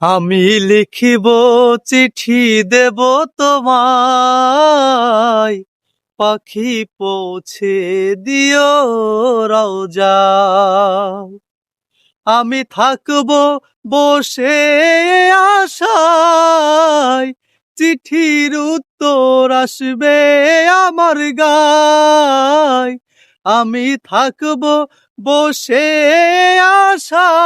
আমি লিখিব চিঠি দেব তোমায়। পাখি পৌঁছে দিও রওজা। আমি থাকব বসে আশায়। চিঠির উত্তর আসবে আমার গায়। আমি থাকব বসে আশায়।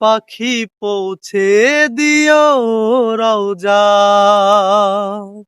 পাখি পৌঁছে দিও রওজা।